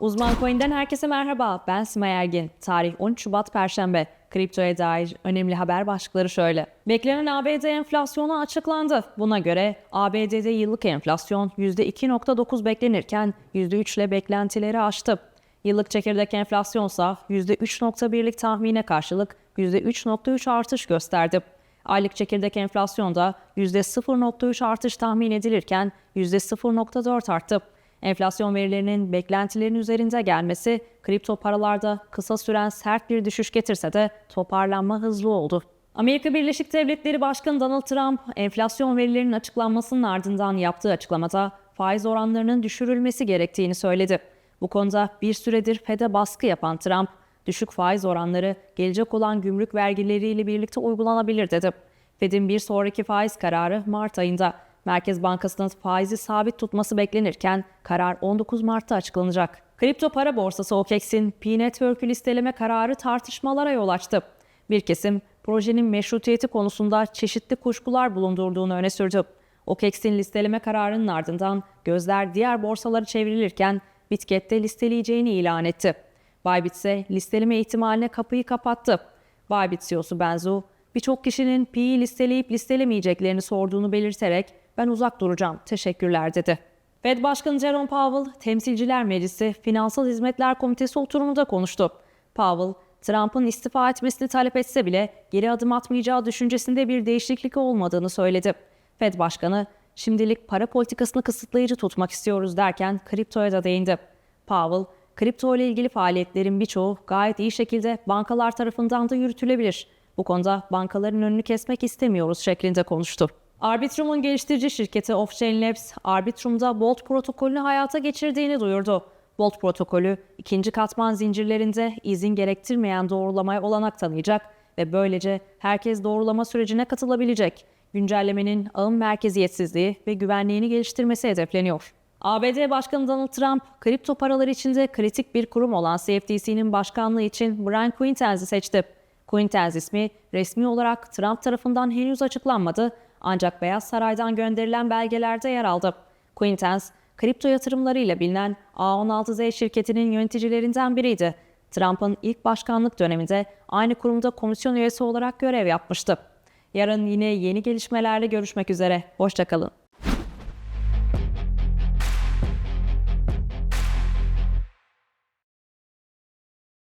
Uzman Coin'den herkese merhaba. Ben Simay Ergin. Tarih 13 Şubat Perşembe. Kriptoya dair önemli haber başlıkları şöyle. Beklenen ABD enflasyonu açıklandı. Buna göre ABD'de yıllık enflasyon %2.9 beklenirken %3 ile beklentileri aştı. Yıllık çekirdek enflasyonsa %3.1'lik tahmine karşılık %3.3 artış gösterdi. Aylık çekirdek enflasyon da %0.3 artış tahmin edilirken %0.4 arttı. Enflasyon verilerinin beklentilerin üzerinde gelmesi kripto paralarda kısa süren sert bir düşüş getirse de toparlanma hızlı oldu. Amerika Birleşik Devletleri Başkanı Donald Trump, enflasyon verilerinin açıklanmasının ardından yaptığı açıklamada faiz oranlarının düşürülmesi gerektiğini söyledi. Bu konuda bir süredir FED'e baskı yapan Trump, düşük faiz oranları gelecek olan gümrük vergileriyle birlikte uygulanabilir dedi. Fed'in bir sonraki faiz kararı Mart ayında. Merkez Bankası'nın faizi sabit tutması beklenirken karar 19 Mart'ta açıklanacak. Kripto para borsası OKEX'in P-Network'ü listeleme kararı tartışmalara yol açtı. Bir kesim projenin meşrutiyeti konusunda çeşitli kuşkular bulundurduğunu öne sürdü. OKEX'in listeleme kararının ardından gözler diğer borsalara çevrilirken Bitket'te listeleyeceğini ilan etti. Bybit ise listeleme ihtimaline kapıyı kapattı. Bybit CEO'su Benzu, birçok kişinin Pi'yi listeleyip listelemeyeceklerini sorduğunu belirterek ben uzak duracağım, teşekkürler dedi. Fed Başkanı Jerome Powell, Temsilciler Meclisi Finansal Hizmetler Komitesi oturumunda konuştu. Powell, Trump'ın istifa etmesini talep etse bile geri adım atmayacağı düşüncesinde bir değişiklik olmadığını söyledi. Fed Başkanı, şimdilik para politikasını kısıtlayıcı tutmak istiyoruz derken kriptoya da değindi. Powell, kripto ile ilgili faaliyetlerin birçoğu gayet iyi şekilde bankalar tarafından da yürütülebilir. Bu konuda bankaların önünü kesmek istemiyoruz şeklinde konuştu. Arbitrum'un geliştirici şirketi Offchain Labs, Arbitrum'da Bolt protokolünü hayata geçirdiğini duyurdu. Bolt protokolü, ikinci katman zincirlerinde izin gerektirmeyen doğrulamaya olanak tanıyacak ve böylece herkes doğrulama sürecine katılabilecek. Güncellemenin ağın merkeziyetsizliği ve güvenliğini geliştirmesi hedefleniyor. ABD Başkanı Donald Trump, kripto paralar içinde kritik bir kurum olan CFTC'nin başkanlığı için Brian Quintens'i seçti. Quintens ismi resmi olarak Trump tarafından henüz açıklanmadı ancak Beyaz Saray'dan gönderilen belgelerde yer aldı. Quintens, kripto yatırımlarıyla bilinen A16Z şirketinin yöneticilerinden biriydi. Trump'ın ilk başkanlık döneminde aynı kurumda komisyon üyesi olarak görev yapmıştı. Yarın yine yeni gelişmelerle görüşmek üzere. Hoşçakalın.